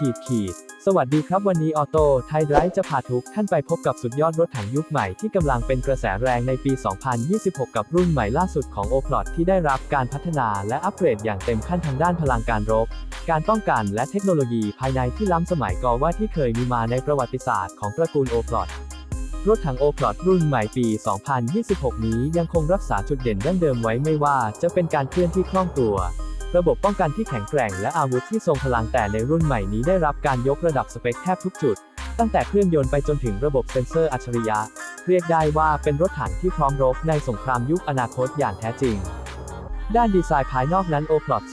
ขีดขีด สวัสดีครับวันนี้ออโต้ไทยไดร์จะพาทุกท่านไปพบกับสุดยอดรถถังยุคใหม่ที่กำลังเป็นกระแสแรงในปี 2026 กับรุ่นใหม่ล่าสุดของ o p l o t ที่ได้รับการพัฒนาและอัปเกรดอย่างเต็มขั้นทางด้านพลังการรบ การป้องกันและเทคโนโลยีภายในที่ล้ำสมัยก่อว่าที่เคยมีมาในประวัติศาสตร์ของตระกูล o p l o t รถถังโอ l o t รุ่นใหม่ปี 2026 นี้ยังคงรักษาจุดเด่นดั้งเดิมไว้ไม่ว่าจะเป็นการเคลื่อนที่คล่องตัว ระบบป้องกันที่แข็งแกร่งและอาวุธที่ทรงพลังแต่ในรุ่นใหม่นี้ได้รับการยกระดับสเปคแทบทุกจุด ตั้งแต่เครื่องยนต์ไปจนถึงระบบเซ็นเซอร์อัจฉริยะ เรียกได้ว่าเป็นรถถังที่พร้อมรบในสงครามยุคอนาคตอย่างแท้จริง ด้านดีไซน์ภายนอกนั้น o p l o t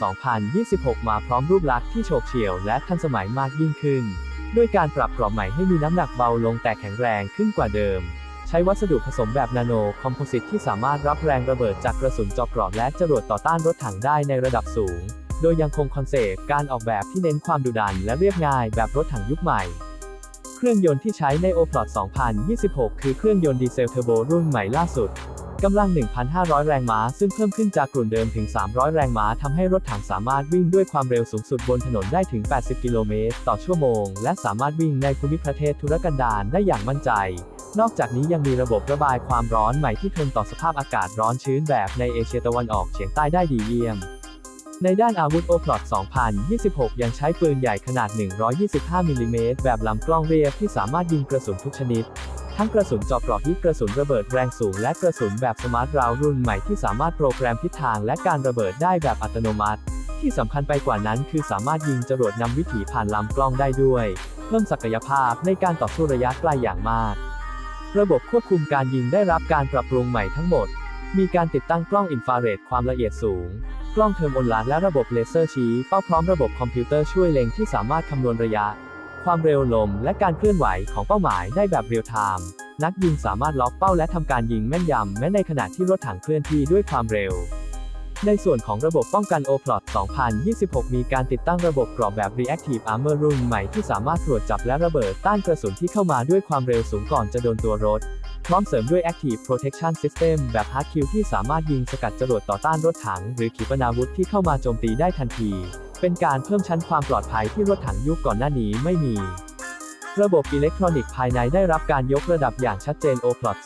2026 มาพร้อมรูปลักษณ์ที่โฉบเฉี่ยวและทันสมัยมากยิ่งขึ้น ด้วยการปรับกรอบใหม่ให้มีน้ำหนักเบาลงแต่แข็งแรงขึ้นกว่าเดิม ใช้วัสดุผสมแบบนาโนคอมโพสิตที่สามารถรับแรงระเบิดจากกระสุนเจอกรอบและจรวดต่อต้านรถถังได้ในระดับสูง โดยยังคงคอนเซปต์การออกแบบที่เน้นความดุดันและเรียบง่ายแบบรถถังยุคใหม่ เครื่องยนต์ที่ใช้ใน o p l o t 2026 คือเครื่องยนต์ดีเซลเทอร์โบรุ่นใหม่ล่าสุด กำลัง 1,500 แรงม้า ซึ่งเพิ่มขึ้นจากกลุ่นเดิมถึง 300 แรงม้าทำให้รถถังสามารถวิ่งด้วยความเร็วสูงสุดบนถนนได้ถึง 80 กิโลเมตรต่อชั่วโมง และสามารถวิ่งในภูมิประเทศธุรกันดารได้อย่างมั่นใจ นอกจากนี้ยังมีระบบระบายความร้อนใหม่ที่ทนต่อสภาพอากาศร้อนชื้นแบบในเอเชียตะวันออกเฉียงใต้ได้ดีเยี่ยมในด้านอาวุธ o p l o t 2026 ยังใช้ปืนใหญ่ขนาด 125 มิลลิเมตรแบบลำกล้องเรียบที่สามารถยิงกระสุนทุกชนิด ทั้งกระสุนเจาะเกราะฮิตกระสุนระเบิดแรงสูงและกระสุนแบบสมาร์ทราวรุ่นใหม่ที่สามารถโปรแกรมทิศทางและการระเบิดได้แบบอัตโนมัติ ที่สำคัญไปกว่านั้นคือสามารถยิงจรวดนำวิถีผ่านลำกล้องได้ด้วย เพิ่มศักยภาพในการต่อสู้ระยะไกลอย่างมาก ระบบควบคุมการยิงได้รับการปรับปรุงใหม่ทั้งหมด มีการติดตั้งกล้องอินฟราเรดความละเอียดสูง กล้องเทอร์โมลาและระบบเลเซอร์ชี้เป้าพร้อมระบบคอมพิวเตอร์ช่วยเล็งที่สามารถคำนวณระยะ ความเร็วลมและการเคลื่อนไหวของเป้าหมายได้แบบเรียลไทม์ นักยิงสามารถล็อกเป้าและทำการยิงแม่นยำแม้ในขณะที่รถถังเคลื่อนที่ด้วยความเร็ว ในส่วนของระบบป้องกัน o p l o t 2026 มีการติดตั้งระบบกรอบแบบ Reactive Armor รุ่นใหม่ที่สามารถตรวจจับและระเบิดต้านกระสุนที่เข้ามาด้วยความเร็วสูงก่อนจะโดนตัวรถ พร้อมเสริมด้วย Active Protection System แบบ Hard Kill ที่สามารถยิงสกัดจรวดต่อต้านรถถัง หรือขีปนาวุธที่เข้ามาโจมตีได้ทันที เป็นการเพิ่มชั้นความปลอดภัยที่รถถังยุคก่อนหน้านี้ไม่มี ระบบอิเล็กทรอนิกส์ภายในได้รับการยกระดับอย่างชัดเจน o p l o t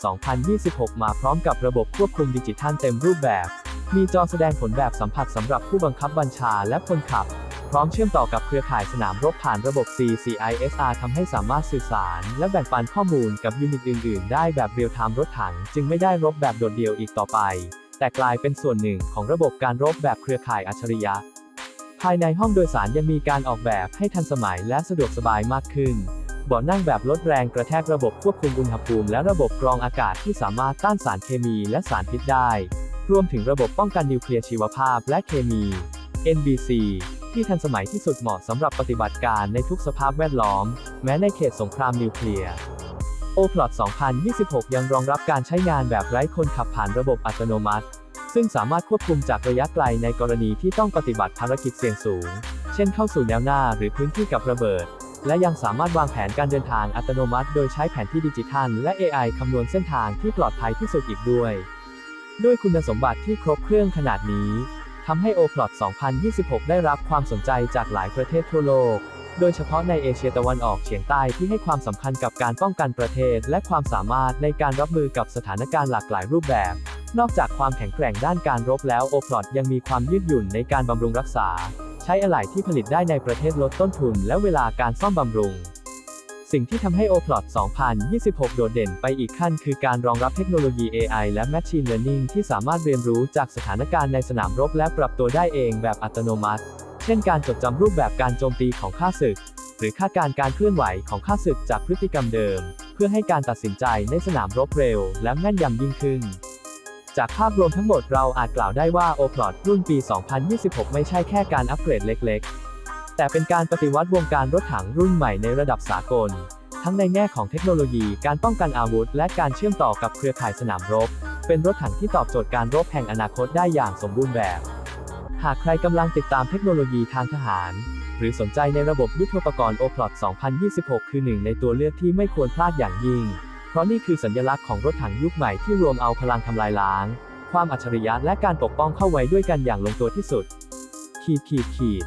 2026 มาพร้อมกับระบบควบคุมดิจิทัลเต็มรูปแบบ มีจอแสดงผลแบบสัมผัสสำหรับผู้บังคับบัญชาและคนขับ พร้อมเชื่อมต่อกับเครือข่ายสนามรบผ่านระบบ CCISR ทำให้สามารถสื่อสาร และแบ่งปันข้อมูลกับยูนิตอื่น ๆ ได้แบบเรียลไทม์รถถัง จึงไม่ได้รบแบบโดดเดี่ยวอีกต่อไป แต่กลายเป็นส่วนหนึ่งของระบบการรบแบบเครือข่ายอัจฉริยะ ภายในห้องโดยสารยังมีการออกแบบให้ทันสมัยและสะดวกสบายมากขึ้นเบาะนั่งแบบลดแรงกระแทกระบบควบคุมอุณหภูมิและระบบกรองอากาศที่สามารถต้านสารเคมีและสารพิษได้ รวมถึงระบบป้องกันนิวเคลียร์ชีวภาพและเคมี NBC ที่ทันสมัยที่สุดเหมาะสำหรับปฏิบัติการในทุกสภาพแวดล้อม แม้ในเขตสงครามนิวเคลียร์ o p l o t 2026 ยังรองรับการใช้งานแบบไร้คนขับผ่านระบบอัตโนมัติ ซึ่งสามารถควบคุมจากระยะไกลในกรณีที่ต้องปฏิบัติภารกิจเสี่ยงสูง เช่นเข้าสู่แนวหน้าหรือพื้นที่กับระเบิด และยังสามารถวางแผนการเดินทางอัตโนมัติ โดยใช้แผนที่ดิจิทัล และ AI คำนวณเส้นทางที่ปลอดภัยที่สุดอีกด้วย ด้วยคุณสมบัติที่ครบเครื่องขนาดนี้ทำให้ o p l o t 2026 ได้รับความสนใจจากหลายประเทศทั่วโลก โดยเฉพาะในเอเชียตะวันออกเฉียงใต้ที่ให้ความสำคัญกับการป้องกันประเทศ และความสามารถในการรับมือกับสถานการณ์หลากหลายรูปแบบ นอกจากความแข็งแกร่งด้านการรบแล้ว o p l o t ยังมีความยืดหยุ่นในการบำรุงรักษา ใช้อะไหล่ที่ผลิตได้ในประเทศลดต้นทุนและเวลาการซ่อมบำรุง สิ่งที่ทำให้ o p l o t 2026 โดดเด่นไปอีกขั้นคือการรองรับเทคโนโลยี AI และ Machine Learning ที่สามารถเรียนรู้จากสถานการณ์ในสนามรบและปรับตัวได้เองแบบอัตโนมัติ เช่นการจดจำรูปแบบการโจมตีของข้าศึก หรือคาดการณ์การเคลื่อนไหวของข้าศึกจากพฤติกรรมเดิม เพื่อให้การตัดสินใจในสนามรบเร็ว และแม่นยำยิ่งขึ้น จากภาพรวมทั้งหมดเราอาจกล่าวได้ว่า o p l o t รุ่นปี 2026 ไม่ใช่แค่การอัปเกรดเล็กๆ แต่เป็นการปฏิวัติวงการรถถังรุ่นใหม่ในระดับสากล ทั้งในแง่ของเทคโนโลยี การป้องกันอาวุธ และการเชื่อมต่อกับเครือข่ายสนามรบ เป็นรถถังที่ตอบโจทย์การรบแห่งอนาคตได้อย่างสมบูรณ์แบบ หากใครกำลังติดตามเทคโนโลยีทางทหาร หรือสนใจในระบบยุทโธปกรณ์ o p l o t 2026 คือหนึ่งในตัวเลือกที่ไม่ควรพลาดอย่างยิ่ง เพราะนี่คือสัญลักษณ์ของรถถังยุคใหม่ที่รวมเอาพลังทำลายล้าง ความอัจฉริยะและการปกป้องเข้าไว้ด้วยกันอย่างลงตัวที่สุด ขีดขีดขีด